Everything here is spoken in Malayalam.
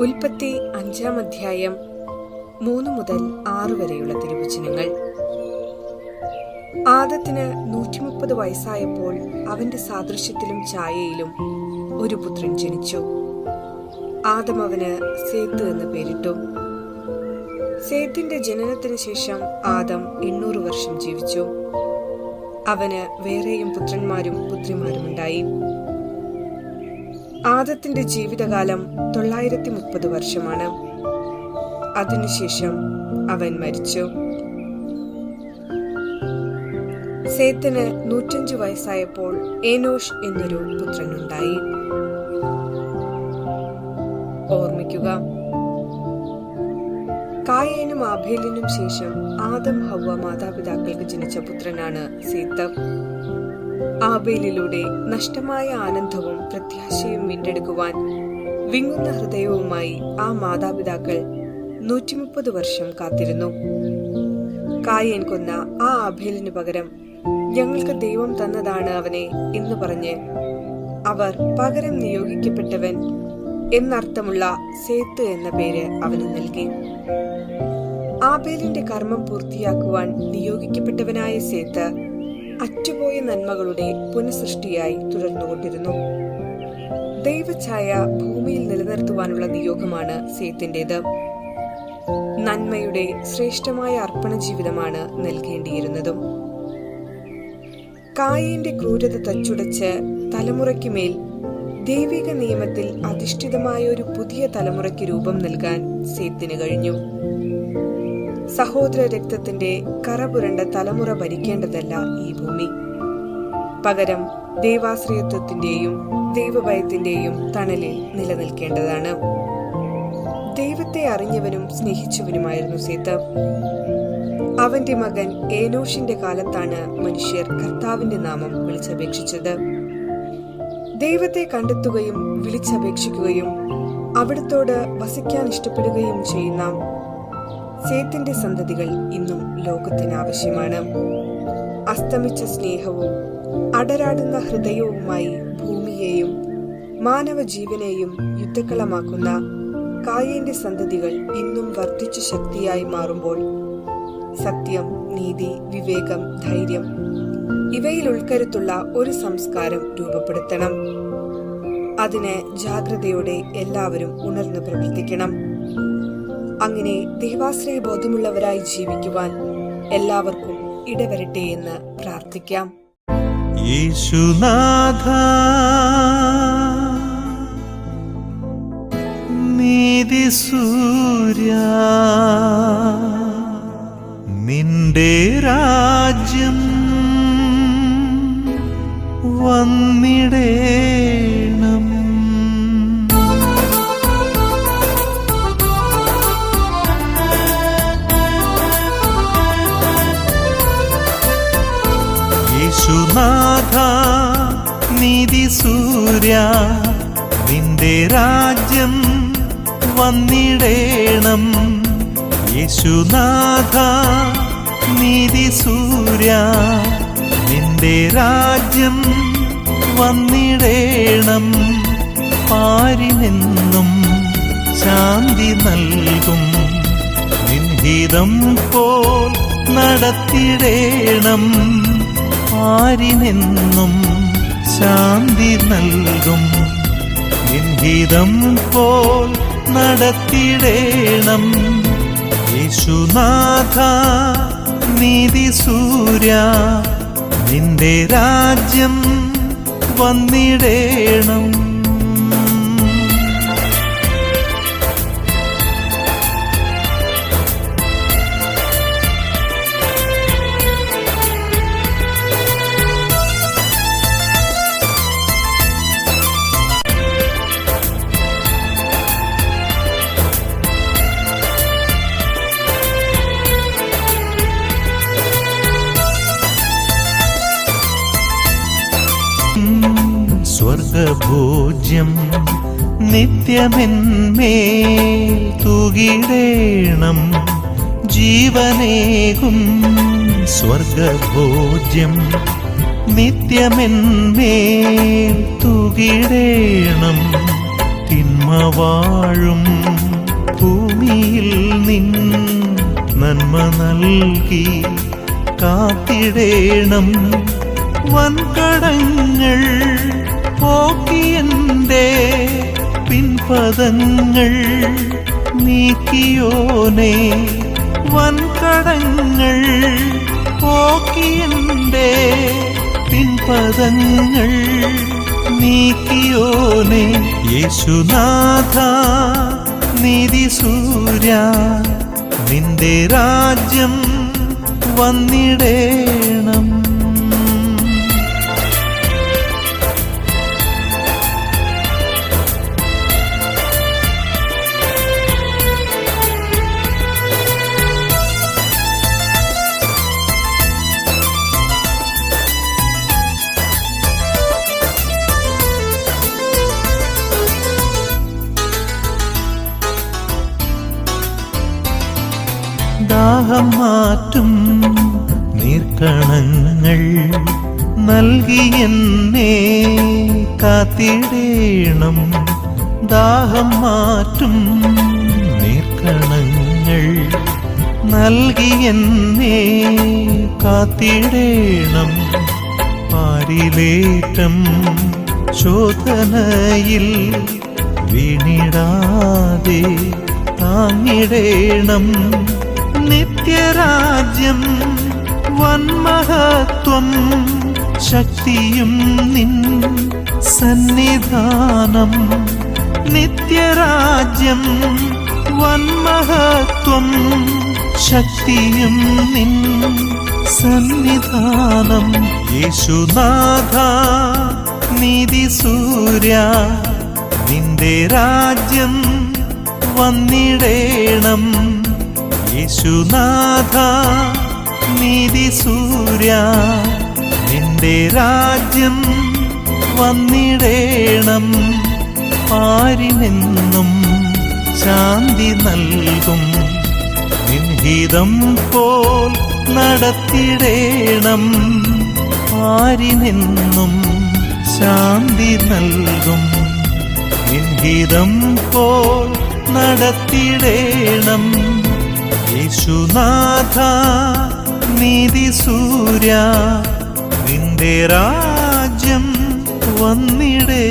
ഉൽപ്പത്തി അഞ്ചാം അധ്യായം മൂന്ന് മുതൽ ആറ് വരെയുള്ള തിരുവചനങ്ങൾ. ആദത്തിന് നൂറ്റിമുപ്പത് വയസ്സായപ്പോൾ അവന്റെ സാദൃശ്യത്തിലും ഛായയിലും ഒരു പുത്രൻ ജനിച്ചു. ആദം അവന് സേത്ത് എന്ന് പേരിട്ടു. സേത്തിന്റെ ജനനത്തിന് ശേഷം ആദം എണ്ണൂറ് വർഷം ജീവിച്ചു. അവന് വേറെയും പുത്രന്മാരും പുത്രിമാരുമുണ്ടായി. ആദത്തിന്റെ ജീവിതകാലം തൊള്ളായിരത്തി മുപ്പത് വർഷമാണ്. അതിനുശേഷം അവൻ മരിച്ചു. സേത്തിന് നൂറ്റഞ്ചു വയസ്സായപ്പോൾ ഏനോഷ് എന്നൊരു പുത്രനുണ്ടായി. ഓർമ്മിക്കുക. കായേനും ആഭേലിനും ശേഷം ആദം ഹവ മാതാപിതാക്കൾക്ക് ജനിച്ച പുത്രനാണ് സീത്ത്. ആബേലിലൂടെ നഷ്ടമായ ആനന്ദവും പ്രത്യാശയും വീണ്ടെടുക്കുവാൻ വിങ്ങുന്ന ഹൃദയവുമായി ആ മാതാപിതാക്കൾ നൂറ്റിമുപ്പത് വർഷം കാത്തിരുന്നു. കായൻ കൊന്ന ആ ആബേലിനു പകരം ഞങ്ങൾക്ക് ദൈവം തന്നതാണ് അവനെ എന്ന് പറഞ്ഞ് അവർ പകരം നിയോഗിക്കപ്പെട്ടവൻ എന്നർത്ഥമുള്ള സേത്ത് എന്ന പേര് അവന് നൽകി. ആബേലിന്റെ കർമ്മം പൂർത്തിയാക്കുവാൻ നിയോഗിക്കപ്പെട്ടവനായ സേത്ത് അറ്റുപോയ നന്മകളുടെ പുനഃസൃഷ്ടിയായി തുടർന്നുകൊണ്ടിരുന്നു. ദൈവഛായ ഭൂമിയിൽ നിലനിർത്തുവാനുള്ള നിയോഗമാണ് സേത്തിന്റേത് നന്മയുടെ ശ്രേഷ്ഠമായ അർപ്പണ ജീവിതമാണ് നൽകേണ്ടിയിരുന്നതും. കായന്റെ ക്രൂരത തച്ചുടച്ച് തലമുറയ്ക്ക് മേൽ ദൈവിക നിയമത്തിൽ അധിഷ്ഠിതമായ ഒരു പുതിയ തലമുറയ്ക്ക് രൂപം നൽകാൻ സേത്തിന് കഴിഞ്ഞു. സഹോദര രക്തത്തിന്റെ കറപുരണ്ട തലമുറ ഭരിക്കേണ്ടതല്ല ഈ ഭൂമി. പകരം ദൈവാശ്രയത്വത്തിന്റെയും ദൈവഭയത്തിന്റെയും തണലിൽ നിലനിൽക്കേണ്ടതാണ്. ദൈവത്തെ അറിഞ്ഞവനും സ്നേഹിച്ചവനുമായിരുന്നു സീത്ത്. അവന്റെ മകൻ ഏനോഷിന്റെ കാലത്താണ് മനുഷ്യർ കർത്താവിന്റെ നാമം വിളിച്ചപേക്ഷിച്ചത്. ദൈവത്തെ കണ്ടെത്തുകയും വിളിച്ചപേക്ഷിക്കുകയും അവിടത്തോട് വസിക്കാൻ ഇഷ്ടപ്പെടുകയും ചെയ്യുന്ന സേത്തിന്റെ സന്തതികൾ ഇന്നും ലോകത്തിന് ആവശ്യമാണ് അസ്തമിച്ച സ്നേഹവും അടരാടുന്ന ഹൃദയവുമായി ഭൂമിയെയും മാനവ ജീവനെയും യുദ്ധക്കളമാക്കുന്ന കായേന്റെ സന്തതികൾ ഇന്നും വർദ്ധിച്ച ശക്തിയായി മാറുമ്പോൾ സത്യം നീതി വിവേകം ധൈര്യം ഇവയിൽ ഉൾക്കരുത്തുള്ള ഒരു സംസ്കാരം രൂപപ്പെടുത്തണം. അതിന് ജാഗ്രതയോടെ എല്ലാവരും ഉണർന്നു പ്രവർത്തിക്കണം. അങ്ങനെ ദൈവാശ്രയ ബോധമുള്ളവരായി ജീവിക്കുവാൻ എല്ലാവർക്കും ഇടവരട്ടെ എന്ന് പ്രാർത്ഥിക്കാം. യേശുനാഥ നീതി സൂര്യ നിന്റെ രാജ്യം വന്നിടേണം യേശുനാഥ നീതി സൂര്യ നിന്റെ രാജ്യം വന്നിടേണം. യേശുനാഥ നീതി സൂര്യ നിന്റെ രാജ്യം വന്നിടേണം. പാരിനെന്നും ശാന്തി നൽകും. നിൻഹിതം പോൽ നടത്തിടേണം. ആരിനെന്നും ശാന്തി നൽകും. നിൻഹിതം പോൽ നടത്തിടേണം യേശുനാഥ നീതി സൂര്യ നിന്റെ രാജ്യം വന്നിടേണം. സ്വർഗഭോജ്യം നിത്യമെന്മേ തുകിടേണം ജീവനേകും സ്വർഗഭോജ്യം നിത്യമെന്മേൽ തുകിടേണം തിന്മ വാഴും ഭൂമിയിൽ നിൻ നന്മ നൽകി കാത്തിടേണം വൻകടങ്ങൾ പോക്കിയന്റെ പിൻപദങ്ങൾ നീക്കിയോനെ. വൻകടങ്ങൾ പോക്കിയന്റെ പിൻപദങ്ങൾ നീക്കിയോനെ. യേശുനാഥ നിധി സൂര്യ നിന്റെ രാജ്യം വന്നിടേണം. മാറ്റും നീർക്കണങ്ങൾ നൽകി എന്നെ കാത്തിടേണം. ദാഹം മാറ്റും നീർക്കണങ്ങൾ നൽകി എന്നെ കാത്തിടേണം. പാരിലേറ്റം ശോധനയിൽ വീണിടാതെ താങ്ങിടേണം. നിത്യരാജ്യം വന്മഹത്വം ശക്തിയും നിൻ സന്നിധാനം. നിത്യരാജ്യം വന്മഹത്വം ശക്തിയും നിൻ സന്നിധാനം. യേശുനാഥ നീതി സൂര്യ നിന്റെ രാജ്യം വന്നിടേണം. യേശുനാഥ നീതി സൂര്യ നിന്റെ രാജ്യം വന്നിടേണം. പാരിനെന്നും ശാന്തി നൽകും. നിൻഹിതം പോൽ നടത്തിടേണം. പാരിനെന്നും ശാന്തി നൽകും. നിൻഹിതം പോൽ നടത്തിടേണം. യേശുനാഥ നീതി സൂര്യ നിന്റെ രാജ്യം വന്നിടേ.